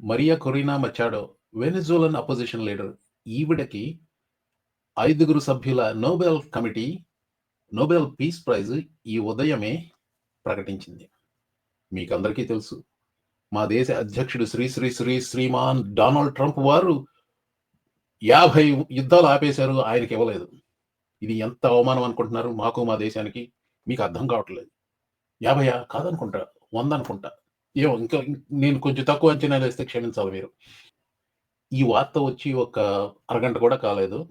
Maria Corina Machado Venezuelan opposition leader. ఈవిడకి ఐదుగురు సభ్యుల Nobel committee Nobel peace prize ఈ ఉదయమే ప్రకటించింది. మీకు అందరికీ తెలుసు మా దేశ అధ్యక్షుడు శ్రీ శ్రీ శ్రీ శ్రీమాన్ డొనాల్డ్ ట్రంప్ వారు యాభై యుద్ధాలు ఆపేశారు ఆయనకి ఇవ్వలేదు. ఇది ఎంత అవమానం అనుకుంటున్నారు మాకు మా దేశానికి? మీకు అర్థం కావట్లేదు. యాభైయా? కాదనుకుంటా. వంద అనుకుంటా ఏమో ఇంకా నేను కొంచెం తక్కువ అంచనా వేస్తే క్షమించాలి మీరు. ఈ వార్త వచ్చి ఒక అరగంట కూడా కాలేదు.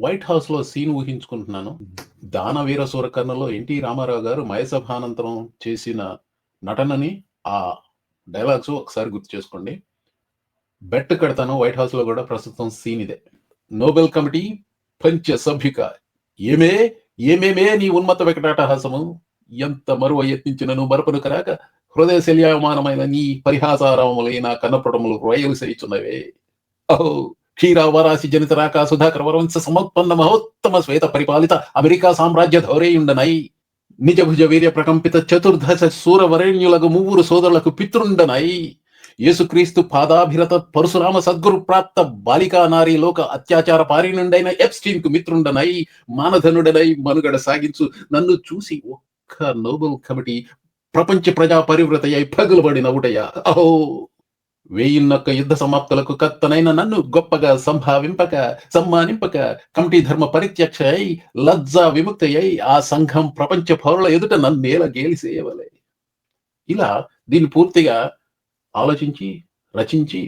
వైట్ హౌస్లో సీన్ ఊహించుకుంటున్నాను. దానవీర సూరకర్ణలో ఎన్టీ రామారావు గారు మయసభానంతరం చేసిన నటనని ఆ డైలాగ్స్ ఒకసారి గుర్తు చేసుకోండి. బెట్ కడతాను వైట్ హౌస్లో కూడా ప్రస్తుతం సీన్ ఇదే. నోబెల్ కమిటీ పంచ సభ్యుక ఏమే ఏమేమే నీ ఉన్మత్త వెంకటాటహాసము? ఎంత మరువ యత్నించినను మరపను కరాక హృదయ శల్యాయమానమైన నీ పరిహాసారములైన కన్నపడములు రోయలు సరిచున్నవే. అహో క్షీరావరాశి జనిత రాక సుధాకర వరవంశ సముత్పన్న మహోత్తమ శ్వేత పరిపాలిత అమెరికా సామ్రాజ్య ధౌరేయుండనై. నిజభుజ వీర్య ప్రకంపిత చతుర్దశ సూరవరేణ్యులకు మువ్వురు సోదరులకు పితృండనై. యేసుక్రీస్తు పాదాభిరత పరశురామ సద్గురు ప్రాప్త బాలికా నారీ లోక అత్యాచార పారినుండైన ఎప్స్టీన్కు మిత్రుండనై. మానధనుడనై మనుగడ సాగించు. నన్ను చూసి ఒక్క నోబెల్ కమిటీ ప్రపంచ ప్రజా పరివృత పగులబడి నవ్వుటయ్యా అహో! వేయిన్నొక్క యుద్ధ సమాప్తులకు కత్తనైన నన్ను గొప్పగా సంభావింపక సమ్మానింపక కమిటీ ధర్మ పరిత్యక్ష అయి లజ్జా విముక్త అయి ఆ సంఘం ప్రపంచ పౌరుల ఎదుట నన్నేల గేలిసేయవలే. ఇలా దీన్ని పూర్తిగా ఆలోచించి రచించి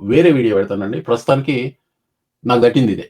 వేరే వీడియో పెడతానండి. ప్రస్తుతానికి నాకు దట్టింది ఇదే.